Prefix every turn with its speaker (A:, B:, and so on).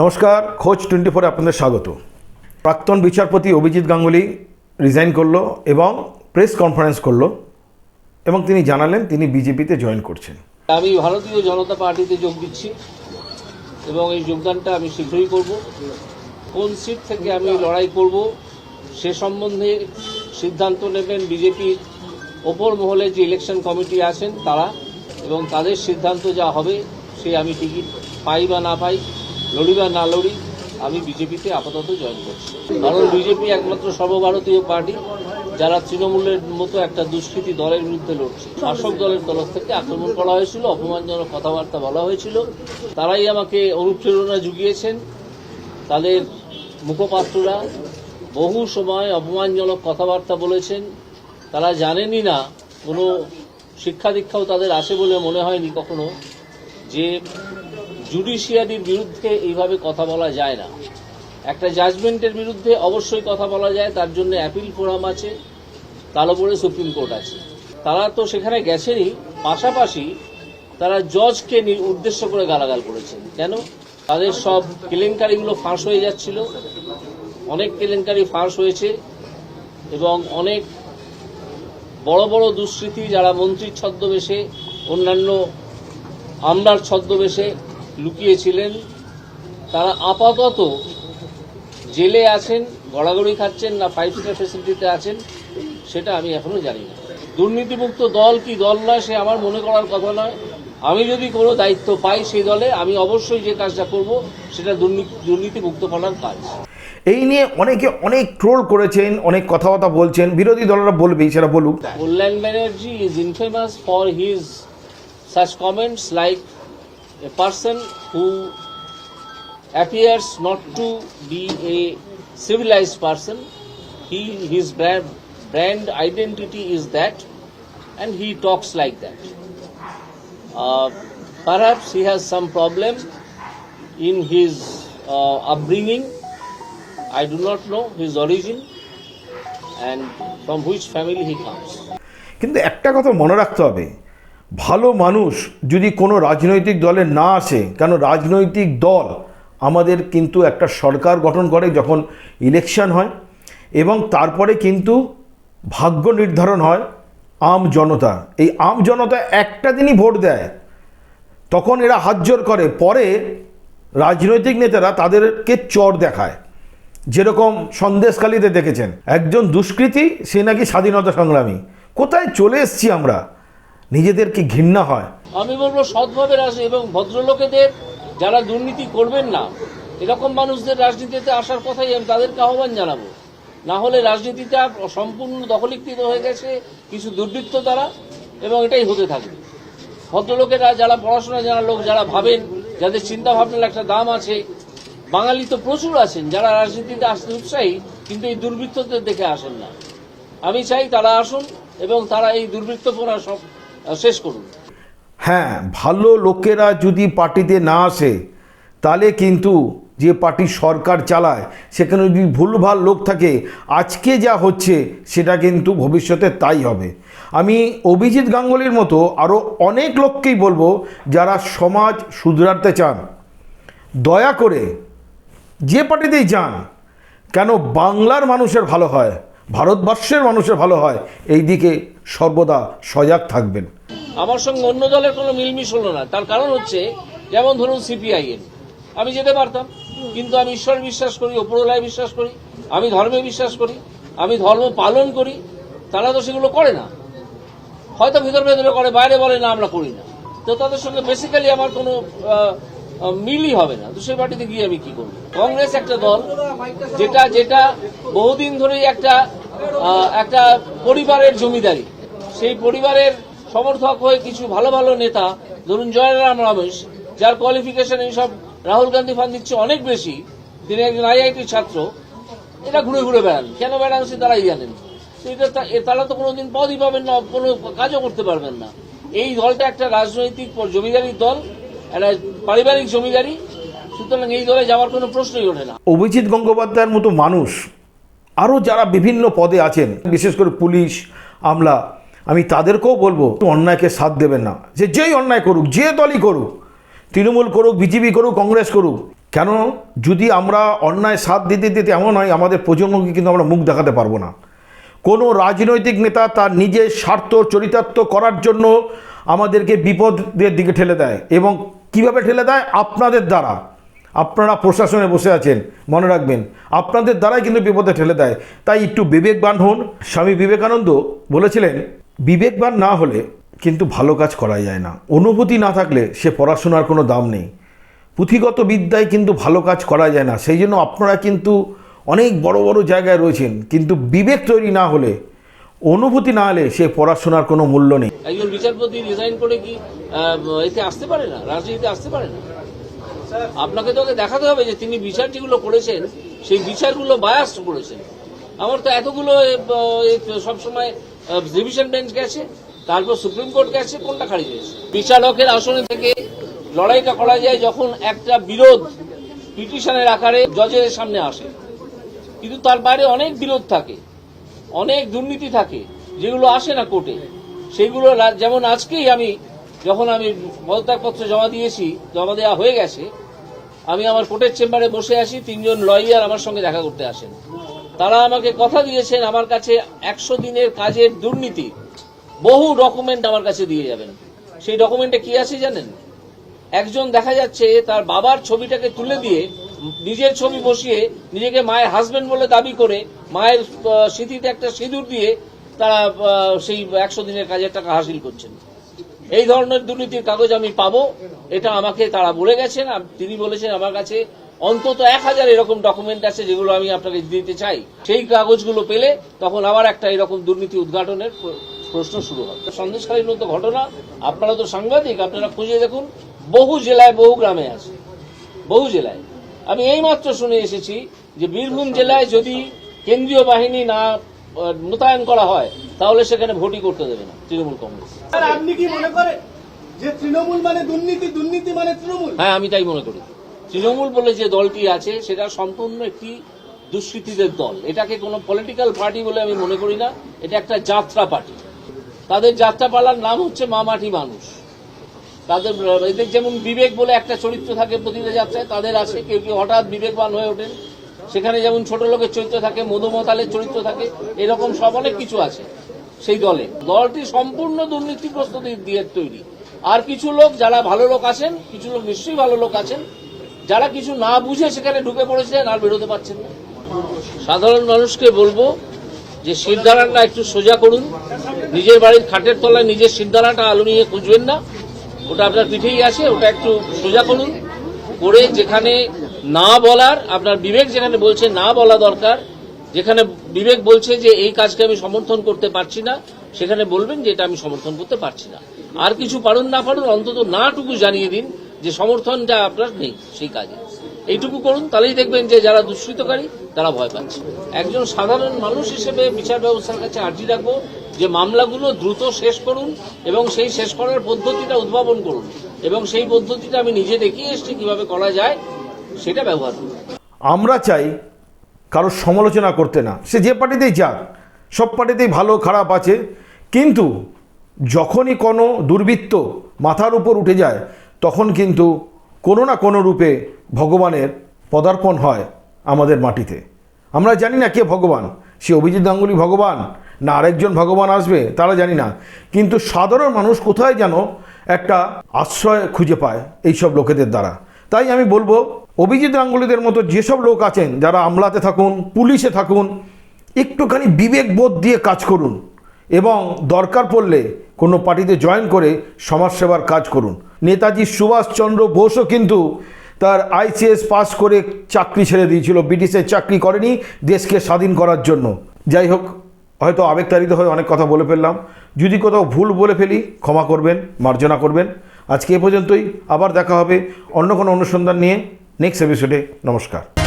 A: নমস্কার, খোঁজ টোয়েন্টি ফোরে আপনাদের স্বাগত। প্রাক্তন বিচারপতি অভিজিৎ গাঙ্গুলি রিজাইন করল এবং প্রেস কনফারেন্স করল এবং তিনি জানালেন তিনি বিজেপিতে জয়েন করছেন।
B: আমি ভারতীয় জনতা পার্টিতে যোগ দিচ্ছি এবং এই যোগদানটা আমি শীঘ্রই করব। কোন সিট থেকে আমি লড়াই করব সে সম্বন্ধে সিদ্ধান্ত নেবেন বিজেপির ওপর মহলে যে ইলেকশন কমিটি আছেন তারা এবং তাদের সিদ্ধান্ত যা হবে সে আমি টিকিট পাই বা না পাই। লড়ি বা না লড়ি আমি বিজেপিতে আপাতত জয়েন করছি। কারণ বিজেপি একমাত্র সর্বভারতীয় পার্টি যারা তৃণমূলের মতো একটা দুষ্কৃতী দলের বিরুদ্ধে লড়ছে। শাসক দলের তরফ থেকে আক্রমণ করা হয়েছিল, অপমানজনক কথাবার্তা বলা হয়েছিল। তারাই আমাকে অনুপ্রেরণা জুগিয়েছেন। তাদের মুখপাত্ররা বহু সময় অপমানজনক কথাবার্তা বলেছেন। তারা জানেনই না, কোনো শিক্ষা দীক্ষাও তাদের আসে বলে মনে হয়নি কখনো যে জুডিশিয়ারির বিরুদ্ধে এইভাবে কথা বলা যায় না। একটা জাজমেন্টের বিরুদ্ধে অবশ্যই কথা বলা যায়, তার জন্য অ্যাপিল ফোরাম আছে, তার উপরে সুপ্রিম কোর্ট আছে। তারা তো সেখানে গেছেনই, পাশাপাশি তারা জজকে উদ্দেশ্য করে গালাগাল করেছেন। কেন? তাদের সব কেলেঙ্কারিগুলো ফাঁস হয়ে যাচ্ছিল। অনেক কেলেঙ্কারি ফাঁস হয়েছে এবং অনেক বড় বড় দুষ্কৃতী, যারা মন্ত্রীর ছদ্মবেশে, অন্যান্য আমলার ছদ্মবেশে লুকিয়েছিলেন তারা আপাতত জেলে আছেন গড়াগড়ি খাচ্ছেন না ফাইভ স্টার ফেসিলিটিতে আছেন সেটা আমি এখনও জানি না। দুর্নীতিমুক্ত দল কি দল নয় সে আমার মনে করার কথা নয়। আমি যদি কোনো দায়িত্ব পাই সেই দলে আমি অবশ্যই যে কাজটা করব সেটা দুর্নীতি দুর্নীতিমুক্ত করার কাজ।
A: এই নিয়ে অনেকে অনেক ট্রোল করেছেন অনেক কথাবার্তা বলছেন বিরোধী দলরা বলবেই সেটা বলুক।
B: Kullan Banerjee is infamous for his such comments like a person who appears not to be a civilized person. He his brand, brand identity is that, and he talks like that. Uh, perhaps he has some problem in his uh, upbringing. I do not know his origin and from which family he comes.
A: কিন্তু একটা কথা মনে রাখতে হবে ভালো মানুষ যদি কোনো রাজনৈতিক দলে না আসে, কেন রাজনৈতিক দল আমাদের কিন্তু একটা সরকার গঠন করে যখন ইলেকশন হয় এবং তারপরে কিন্তু ভাগ্য নির্ধারণ হয় আম জনতা। এই আম জনতা একটা দিনই ভোট দেয়, তখন এরা হাতজোর করে। পরে রাজনৈতিক নেতারা তাদেরকে চর দেখায়। যেরকম সন্দেশখালিতে দেখেছেন, একজন দুষ্কৃতী, সে নাকি স্বাধীনতা সংগ্রামী। কোথায় চলে এসছি আমরা? নিজেদের কি ঘৃণা হয়।
B: আমি বলব সৎভাবে রাজ- এবং ভদ্রলোকেদের যারা দুর্নীতি করবেন না, এরকম মানুষদের রাজনীতিতে আসার কথাই আমি তাদেরকে আহ্বান জানাব। না হলে রাজনীতিটা সম্পূর্ণ দখলীকৃত হয়ে গেছে কিছু দুর্বৃত্ত দ্বারা এবং এটাই হতে থাকবে। ভদ্রলোকেরা যারা পড়াশোনা জানা লোক, যারা ভাবেন, যাদের চিন্তা ভাবনার একটা দাম আছে, বাঙালি তো প্রচুর আছেন, যারা রাজনীতিতে আসতে উৎসাহী, কিন্তু এই দুর্বৃত্তদের দেখে আসেন না। আমি চাই তারা আসুন এবং তারা এই দুর্বৃত্ত দুর্বৃত্তপনা সব শেষ করুন।
A: হ্যাঁ ভালো লোকেরা যদি পার্টিতে না আসে, তাহলে কিন্তু যে পার্টি সরকার চালায়, সেখানে যদি ভুলভাল লোক থাকে, আজকে যা হচ্ছে, সেটা কিন্তু ভবিষ্যতে তাই হবে। আমি অভিজিৎ গাঙ্গুলির মতো আরও অনেক লোককেই বলব, যারা সমাজ শুধরাতে চান। দয়া করে যে পার্টিতেই যান, কেন বাংলার মানুষের ভালো হয়, ভারতবর্ষের মানুষের ভালো হয় এই দিকে সর্বদা সজাগ থাকবেন।
B: আমার সঙ্গে অন্য দলের কোনো মিলমিশ হলো না। তার কারণ হচ্ছে, যেমন ধরুন সিপিআইএম আমি যেতে পারতাম, কিন্তু আমি ঈশ্বর বিশ্বাস করি, ওপরওয়ালায় বিশ্বাস করি, আমি ধর্মে বিশ্বাস করি, আমি ধর্ম পালন করি, তারা তো সেগুলো করে না। হয়তো ভিতর ভেতরে করে, বাইরে বলে, না, আমরা করি না। তো তাদের সঙ্গে বেসিক্যালি আমার কোনো মিলই হবে না। তো সেই পার্টিতে গিয়ে আমি কি করব? কংগ্রেস একটা দল, যেটা যেটা বহুদিন ধরেই একটা একটা পরিবারের জমিদারি। সেই পরিবারের সমর্থক হয়ে কিছু ভালো ভালো নেতা, ধরুন জয়রাম রমেশ, যার কোয়ালিফিকেশন এইসব রাহুল গান্ধী ফান দিচ্ছে অনেক বেশি, তিনি একজন আইআইটি ছাত্র এটা ঘুরে ঘুরে বেড়ান। কেন বেড়ান সে তারাই জানেন। তারা তো কোনোদিন পদই পাবেন না, কোনো কাজও করতে পারবেন না। এই দলটা একটা রাজনৈতিক জমিদারির দল, একটা পারিবারিক জমিদারি, সুতরাং এই দলে যাওয়ার কোনো প্রশ্নই ওঠে না।
A: অভিজিৎ গঙ্গোপাধ্যায়ের মতো মানুষ, আরও যারা বিভিন্ন পদে আছেন, বিশেষ করে পুলিশ, আমলা আমি তাদেরকেও বলব, অন্যায়কে সাথ দেবেন না। যে যেই অন্যায় করুক, যে দলই করুক, তৃণমূল করুক, বিজেপি করুক, কংগ্রেস করুক, কেন যদি আমরা অন্যায় সাথ দিতে দিতে এমন হয়, আমাদের প্রজন্মকে কিন্তু আমরা মুখ দেখাতে পারব না। কোনো রাজনৈতিক নেতা তার নিজের স্বার্থ, চরিতার্থ করার জন্য আমাদেরকে বিপদের দিকে ঠেলে দেয় এবং কীভাবে ঠেলে দেয়? আপনাদের দ্বারা। আপনারা প্রশাসনে বসে আছেন, মনে রাখবেন, আপনাদের দ্বারাই কিন্তু বিপদে ঠেলে দেয়। তাই একটু বিবেকবান হন স্বামী বিবেকানন্দ বলেছিলেন বিবেকবান না হলে কিন্তু ভালো কাজ করা যায় না। অনুভূতি না থাকলে সে পড়াশোনার কোনো দাম নেই। পুঁথিগত বিদ্যায় কিন্তু ভালো কাজ করা যায় না। সেই জন্য আপনারা কিন্তু অনেক বড় বড় জায়গায় রয়েছেন, কিন্তু বিবেক তৈরি না হলে, অনুভূতি না হলে সে পড়াশোনার কোনো মূল্য নেই।
B: একজন বিচারপতি রিজাইন করে কি এতে আসতে পারে না? রাজনীতিতে আসতে পারে না? আপনাকে তো দেখাতে হবে যে তিনি বিচার যেগুলো করেছেন, সেই বিচারগুলো বায়াস করেছেন। আমার তো এতগুলো সবসময় ডিভিশন বেঞ্চ গেছে, তারপর সুপ্রিম কোর্ট গেছে, কোনটা খারিজ হয়েছে? বিচারকের আসনে থেকে লড়াইটা করা যায় যখন একটা বিরোধ পিটিশনের আকারে জজের সামনে আসে। কিন্তু তার বাইরে অনেক বিরোধ থাকে, অনেক দুর্নীতি থাকে, যেগুলো আসে না কোর্টে। সেগুলো যেমন আজকেই আমি যখন আমি পদত্যাগপত্র জমা দিয়েছি, জমা দেওয়া হয়ে গেছে, আমি আমার কোর্টের চেম্বারে বসে আসি তিনজন লয়ার আমার সঙ্গে দেখা করতে আসেন। তারা আমাকে কথা দিয়েছেন আমার কাছে একশো দিনের কাজের দুর্নীতি। বহু ডকুমেন্ট আমার কাছে দিয়ে যাবেন। সেই ডকুমেন্টে কি আছে জানেন? একজন দেখা যাচ্ছে তার বাবার ছবিটাকে তুলে দিয়ে নিজের ছবি বসিয়ে নিজেকে মায়ের হাজবেন্ড বলে দাবি করে মায়ের স্মৃতিতে একটা সিঁদুর দিয়ে তারা সেই একশো দিনের কাজের টাকা হাসিল করছেন। এই ধরনের দুর্নীতির কাগজ আমি পাবো, এটা আমাকে তারা বলে গেছেন। তিনি বলেছেন আমার কাছে অন্তত এক হাজার এরকম ডকুমেন্ট আছে যেগুলো আমি আপনাকে দিতে চাই। সেই কাগজগুলো পেলে তখন আবার একটা এরকম দুর্নীতি উদ্ঘাটনের প্রশ্ন শুরু হবে। সন্দেশকারীর মতো ঘটনা আপনারা তো সাংবাদিক আপনারা খুঁজে দেখুন বহু জেলায় বহু গ্রামে আছে। বহু জেলায়। আমি এইমাত্র শুনে এসেছি যে বীরভূম জেলায় যদি কেন্দ্রীয় বাহিনী না মোতায়েন করা হয় তাহলে সেখানে ভোটই করতে দেবে না তৃণমূল কংগ্রেস।
C: আপনি কি মনে করেন যে তৃণমূল মানে দুর্নীতি দুর্নীতি মানে তৃণমূল?
B: হ্যাঁ আমি তাই মনে করি। তৃণমূল বলে যে দলটি আছে, সেটা সম্পূর্ণ একটি দুষ্কৃতীদের দল। এটাকে কোনো পলিটিক্যাল পার্টি বলে আমি মনে করি না, এটা একটা যাত্রা পার্টি। তাদের যাত্রাপালার নাম হচ্ছে মামাটি মানুষ। তাদের, এদের যেমন বিবেক বলে একটা চরিত্র থাকে প্রতিটা যাত্রায়, তাদের আছে। কেউ কেউ হঠাৎ বিবেকবান হয়ে ওঠেন। সেখানে যেমন ছোট লোকের চরিত্র থাকে, মধুমতালের চরিত্র থাকে, এরকম সব অনেক কিছু আছে সেই দলে। দলটি সম্পূর্ণ দুর্নীতিগ্রস্ত দি- দিয়ে তৈরি। আর কিছু লোক, যারা ভালো লোক আছেন, কিছু লোক নিশ্চয়ই ভালো লোক আছেন যারা কিছু না বুঝে সেখানে ঢুকে পড়েছিলেন আর বেরোতে পারছেন না। সাধারণ মানুষকে বলব যে শিরদাঁড়াটা একটু সোজা করুন। নিজের বাড়ির খাটের তলায় নিজের শিরদাঁড়াটা আলু নিয়ে খুঁজবেন না। ওটা আপনার পিঠেই আছে, ওটা একটু সোজা করুন। করে যেখানে না বলার, আপনার বিবেক যেখানে বলছে না বলা দরকার, যেখানে বিবেক বলছে যে এই কাজকে আমি সমর্থন করতে পারছি না, সেখানে বলবেন যে এটা আমি সমর্থন করতে পারছি না। আর কিছু পারুন না পারুন, অন্তত নাটুকু জানিয়ে দিন। যে সমর্থনটা আপনার নেই সেই কাজে। এইটুকু করুন, তাহলেই দেখবেন যে যারা দুষ্কৃতকারী তারা ভয় পাচ্ছে। একজন সাধারণ মানুষ হিসেবে বিচার ব্যবস্থার কাছে আর্জি রাখব যে মামলাগুলো দ্রুত শেষ করুন এবং সেই শেষ করার পদ্ধতিটা উদ্ভাবন করুন এবং সেই পদ্ধতিটা আমি নিজে দেখিয়ে এসেছি কীভাবে করা যায়, সেটা ব্যবহার করুন।
A: আমরা চাই কারোর সমালোচনা করতে না। সে যে পার্টিতেই যাক, সব পার্টিতেই ভালো, খারাপ আছে। কিন্তু যখনই কোনো দুর্বৃত্ত মাথার উপর উঠে যায় তখন কিন্তু কোনো না কোনো রূপে ভগবানের পদার্পণ হয় আমাদের মাটিতে। আমরা জানি না কে ভগবান। সে অভিজিৎ গাঙ্গুলি ভগবান না আরেকজন ভগবান আসবে তারা জানি না। কিন্তু সাধারণ মানুষ কোথায় যেন একটা আশ্রয় খুঁজে পায় এইসব লোকেদের দ্বারা। তাই আমি বলব, অভিজিৎ গাঙ্গুলিদের মতো যেসব লোক আছেন, যারা আমলাতে থাকুন, পুলিশে থাকুন, একটুখানি বিবেকবোধ দিয়ে কাজ করুন এবং দরকার পড়লে কোনো পার্টিতে জয়েন করে সমাজসেবার কাজ করুন। নেতাজি সুভাষচন্দ্র বোসও কিন্তু তার আইসিএস পাস করে চাকরি ছেড়ে দিয়েছিল। ব্রিটিশের চাকরি করেনি দেশকে স্বাধীন করার জন্য। যাই হোক, হয়তো আবেগতাড়িত হয়ে অনেক কথা বলে ফেললাম। যদি কোথাও ভুল বলে ফেলি, ক্ষমা করবেন, মার্জনা করবেন। আজকে এ পর্যন্তই। আবার দেখা হবে অন্য কোনো অনুসন্ধান নিয়ে নেক্সট এপিসোডে নমস্কার।